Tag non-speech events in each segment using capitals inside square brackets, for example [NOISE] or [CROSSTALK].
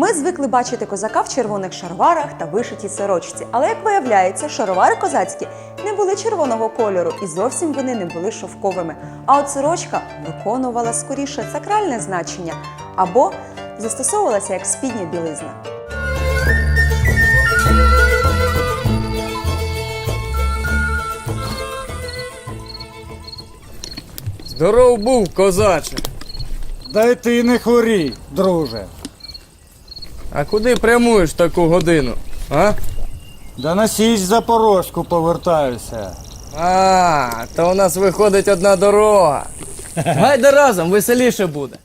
Ми звикли бачити козака в червоних шароварах та вишитій сорочці, але як виявляється, шаровари козацькі не були червоного кольору і зовсім вони не були шовковими. А от сорочка виконувала скоріше сакральне значення або застосовувалася як спідня білизна. Здоров був, козаче. Дай ти не хворій, друже. А куди прямуєш таку годину? А? Да на січ Запорозьку повертаюся. А, то у нас виходить одна дорога. Гайда разом, веселіше буде.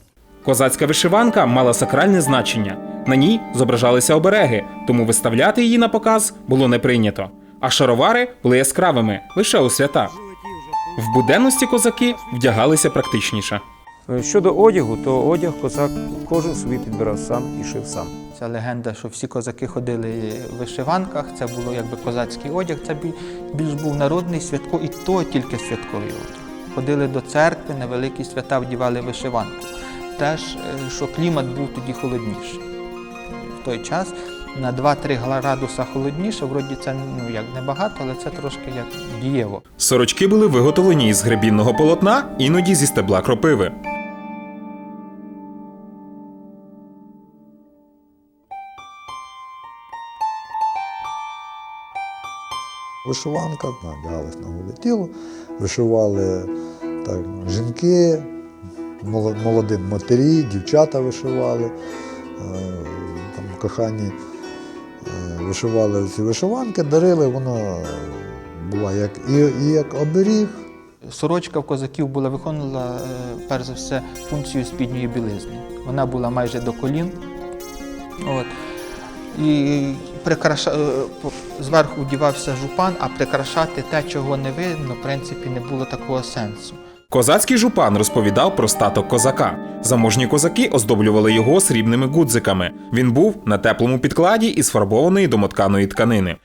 Козацька вишиванка мала сакральне значення. На ній зображалися обереги, тому виставляти її на показ було не прийнято. А шаровари були яскравими лише у свята. В буденності козаки вдягалися практичніше. Щодо одягу, то одяг козак кожен собі підбирав сам і шив сам. Ця легенда, що всі козаки ходили в вишиванках, це було якби козацький одяг, це бі- більш був народний святко, і то тільки святковий одяг. Ходили до церкви, на великі свята вдівали вишиванку. Теж, е, що клімат був тоді холодніший. В той час на 2-3 градуса холодніше, вроді це ну, як небагато, але це трошки як дієво. Сорочки були виготовлені із гребінного полотна, іноді зі стебла кропиви. Вишиванка надягалась на голе тіло, вишивали так, жінки, моло- молоді матері, дівчата вишивали, е, там, кохані е, вишивали ці вишиванки, дарили, воно була як, і, і як оберіг, Сорочка в козаків була виконувала е, перш за все функцію спідньої білизни. Вона була майже до колін. От. І прикраша... е, зверху вдівався жупан, а прикрашати те, чого не видно, в принципі, не було такого сенсу. Козацький жупан розповідав про статок козака. Заможні козаки оздоблювали його срібними гудзиками. Він був на теплому підкладі із фарбованої домотканої тканини.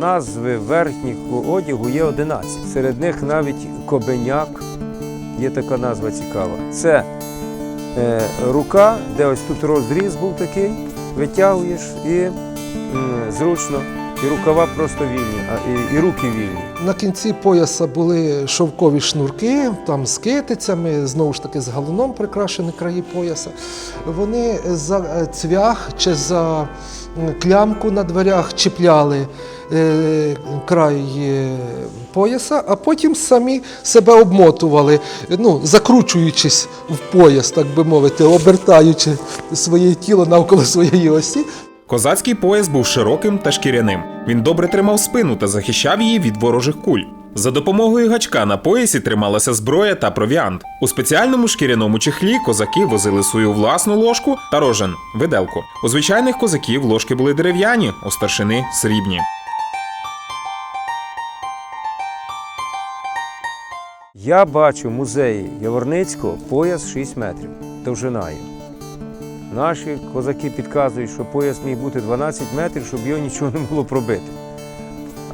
Назви верхніх одягу є 11. Серед них навіть кобеняк, є така назва цікава. Це е, рука, де ось тут розріз був такий, витягуєш і м, зручно. І рукава просто вільні, і, і руки вільні. На кінці пояса були шовкові шнурки, там з китицями, знову ж таки з галуном прикрашені краї пояса. Вони за е, цвях чи за клямку на дверях чіпляли е, край е, пояса, а потім самі себе обмотували, ну, закручуючись в пояс, так би мовити, обертаючи своє тіло навколо своєї осі. Козацький пояс був широким та шкіряним. Він добре тримав спину та захищав її від ворожих куль. За допомогою гачка на поясі трималася зброя та провіант. У спеціальному шкіряному чехлі козаки возили свою власну ложку та рожен виделку. У звичайних козаків ложки були дерев'яні, у старшини срібні. Я бачу музеї Яворницького пояс 6 метрів довжиною. Наші козаки підказують, що пояс міг бути 12 метрів, щоб його нічого не було пробити.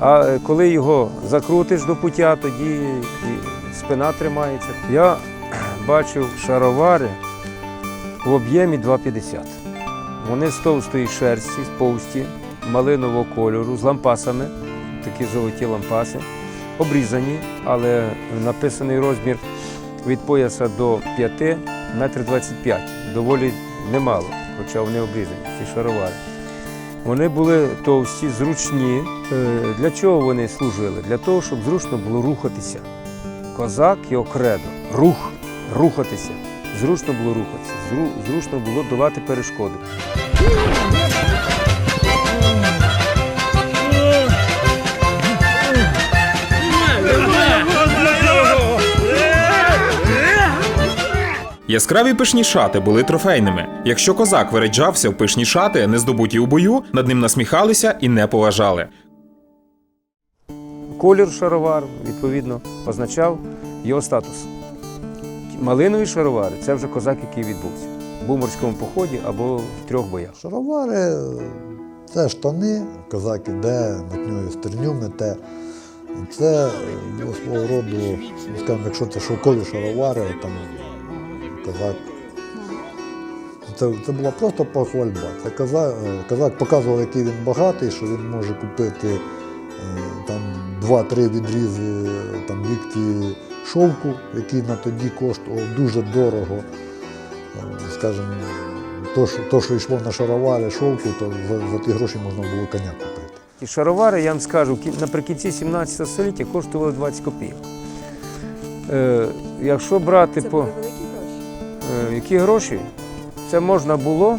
А е, коли його закрутиш до пуття, тоді і спина тримається. Я [CLEARS THROAT] бачив шаровари в об'ємі 2,50. Вони з товстої шерсті, з повсті, малинового кольору, з лампасами, такі золоті лампаси обрізані, але написаний розмір від пояса до 5 метр 25. Доволі немало, хоча вони обрізані, ці шаровари. Вони були товсті, зручні. Е, Для чого вони служили? Для того, щоб зручно було рухатися. Козак його кредо. Рух, рухатися. Зручно було рухатися, зру- зручно було долати перешкоди. Яскраві пишні шати були трофейними. Якщо козак виряджався в пишні шати, не здобуті у бою, над ним насміхалися і не поважали. Колір шаровар, відповідно, означав його статус. Малинові шаровари це вже козак, який відбувся. Був в морському поході або в трьох боях. шаровари Це штани, козак іде, матнює стерню мете. Це е, свого роду, ну, скажімо, якщо це шовкові шаровари, там козак. Це, це була просто похвальба. Це козак, е, козак показував, який він багатий, що він може купити е, там два-три відрізи там, лікті шовку, який на тоді коштував дуже дорого. Е, Скажімо, то, що, то, що йшло на шаровари шовку, то за, за ті гроші можна було коня купити. І шаровари, я вам скажу, наприкінці 17 століття коштували 20 копійок. Е, якщо брати по які гроші, це можна було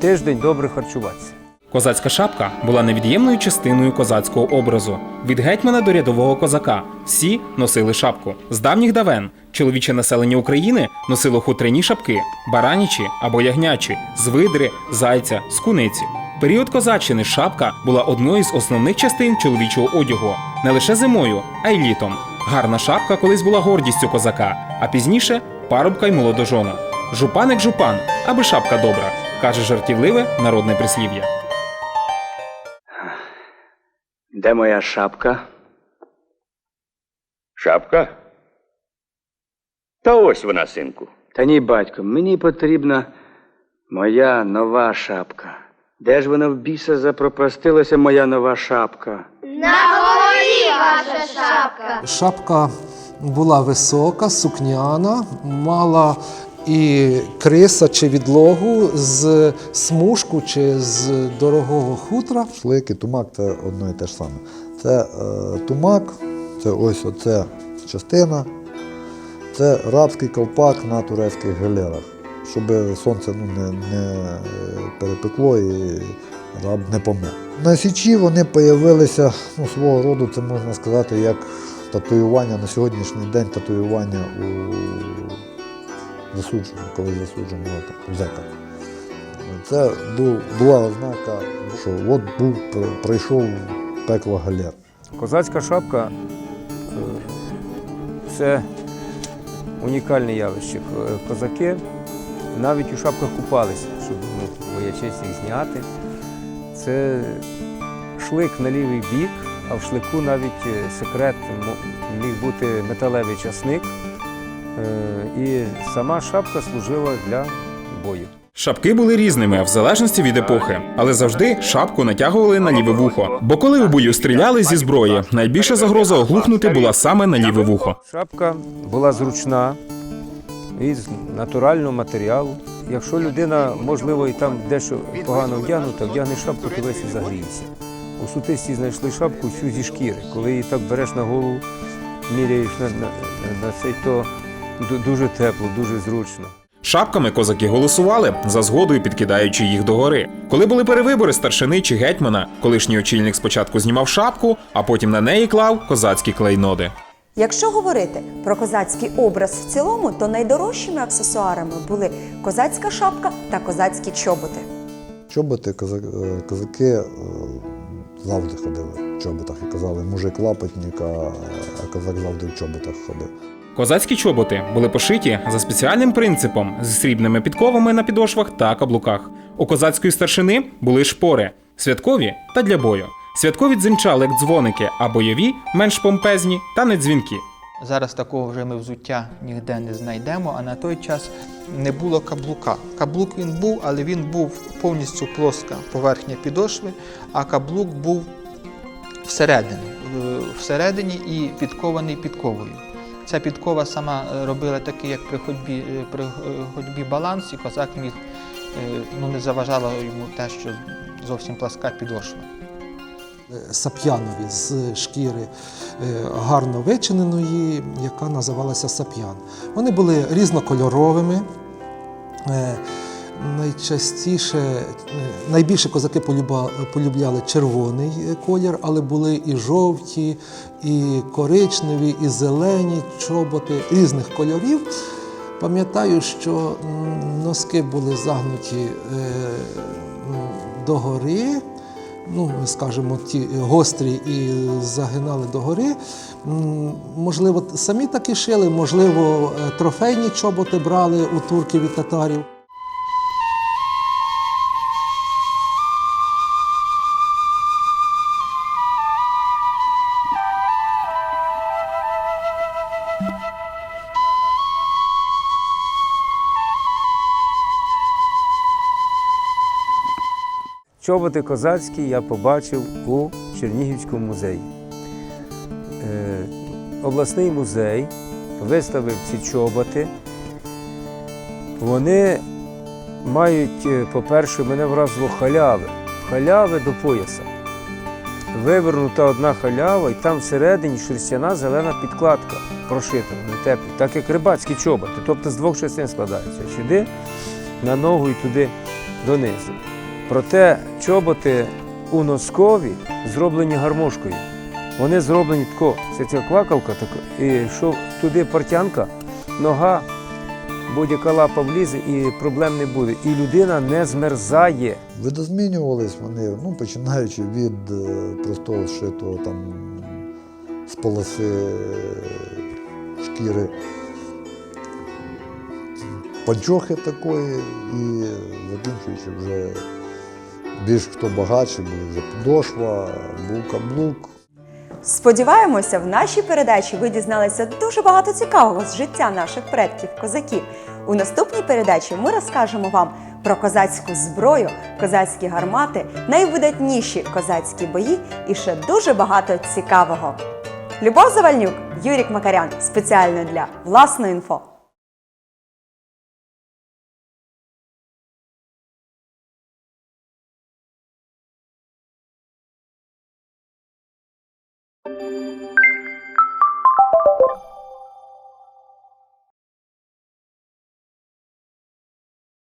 тиждень добре харчуватися. Козацька шапка була невід'ємною частиною козацького образу. Від гетьмана до рядового козака всі носили шапку. З давніх давен чоловіче населення України носило хутряні шапки, баранічі або ягнячі, з видри, зайця, з куниці. Період козаччини шапка була одною з основних частин чоловічого одягу не лише зимою, а й літом. Гарна шапка колись була гордістю козака, а пізніше парубка й молодожона. Жупаник жупан, аби шапка добра, каже жартівливе народне прислів'я. Де моя шапка? Шапка? Та ось вона, синку. Та ні, батько, мені потрібна моя нова шапка. Де ж вона в біса запропастилася, моя нова шапка? Шапка була висока, сукняна, мала і криса чи відлогу з смужку чи з дорогого хутра. Шлики, тумак це одно і те ж саме. Це е, тумак, це ось оця частина, це рабський ковпак на турецьких галерах, щоб сонце ну, не, не перепекло і раб не помер. На Січі вони з'явилися ну, свого роду, це можна сказати, як татуювання на сьогоднішній день татуювання у засудженого, коли засудженого зека. Це була ознака, що от був, пройшов пекло галер. Козацька шапка е, це унікальне явище. Козаки навіть у шапках купалися, щоб ну, моя честь їх зняти. Це шлик на лівий бік, а в шлику навіть е, секрет міг бути металевий часник. Е, І сама шапка служила для бою. Шапки були різними в залежності від епохи, але завжди шапку натягували на ліве вухо. Бо коли у бою стріляли зі зброї, найбільша загроза оглухнути була саме на ліве вухо. Шапка була зручна із натурального матеріалу. Якщо людина, можливо, і там дещо погано вдягнута, вдягне шапку, то весь і загріється. У сутисті знайшли шапку всю зі шкіри. Коли її так береш на голову, міряєш на, на, на цей, то дуже тепло, дуже зручно. Шапками козаки голосували за згодою, підкидаючи їх догори. Коли були перевибори старшини чи гетьмана, колишній очільник спочатку знімав шапку, а потім на неї клав козацькі клейноди. Якщо говорити про козацький образ в цілому, то найдорожчими аксесуарами були козацька шапка та козацькі чоботи. Чоботи е, козаки е, завжди ходили в чоботах і казали, мужик лапотник, а, козак завжди в чоботах ходив. Козацькі чоботи були пошиті за спеціальним принципом зі срібними підковами на підошвах та каблуках. У козацької старшини були шпори святкові та для бою. Святкові дзинчали як дзвоники, а бойові менш помпезні та не дзвінки. Зараз такого вже ми взуття ніде не знайдемо, а на той час не було каблука. Каблук він був, але він був повністю плоска поверхня підошви, а каблук був всередині, е, всередині і підкований підковою. Ця підкова сама е, робила такий, як при ходьбі, е, при ходьбі баланс, і козак міг ну, не заважало йому те, що зовсім пласка підошва. Сап'янові з шкіри е, гарно вичиненої, яка називалася сап'ян. Вони були різнокольоровими. Е, Найчастіше, е, найбільше козаки полюбляли червоний е, колір, але були і жовті, і коричневі, і зелені чоботи різних кольорів. Пам'ятаю, що носки були загнуті е, догори, ну, скажімо, ті гострі і загинали догори. Можливо, самі так і шили, можливо, е, трофейні чоботи брали у турків і татарів. Чоботи козацькі я побачив у Чернігівському музеї. Е, обласний музей виставив ці чоботи. Вони мають, е, по-перше, мене вразило халяви. Халяви до пояса. Вивернута одна халява, і там всередині шерстяна зелена підкладка прошита, вони теплі, так як рибацькі чоботи. Тобто з двох частин складаються. Сюди, на ногу і туди донизу. Проте чоботи у носкові зроблені гармошкою. Вони зроблені тако, це ця квакалка така, і що туди портянка, нога, будь-яка лапа влізе і проблем не буде. І людина не змерзає. Видозмінювались вони, ну, починаючи від е, простого зшитого там з полоси е, шкіри панчохи такої і закінчуючи вже більш хто багатший, був вже подошва, був каблук. Сподіваємося, в нашій передачі ви дізналися дуже багато цікавого з життя наших предків козаків. У наступній передачі ми розкажемо вам про козацьку зброю, козацькі гармати, найвидатніші козацькі бої і ще дуже багато цікавого. Любов Завальнюк, Юрік Макарян спеціально для власної інфо.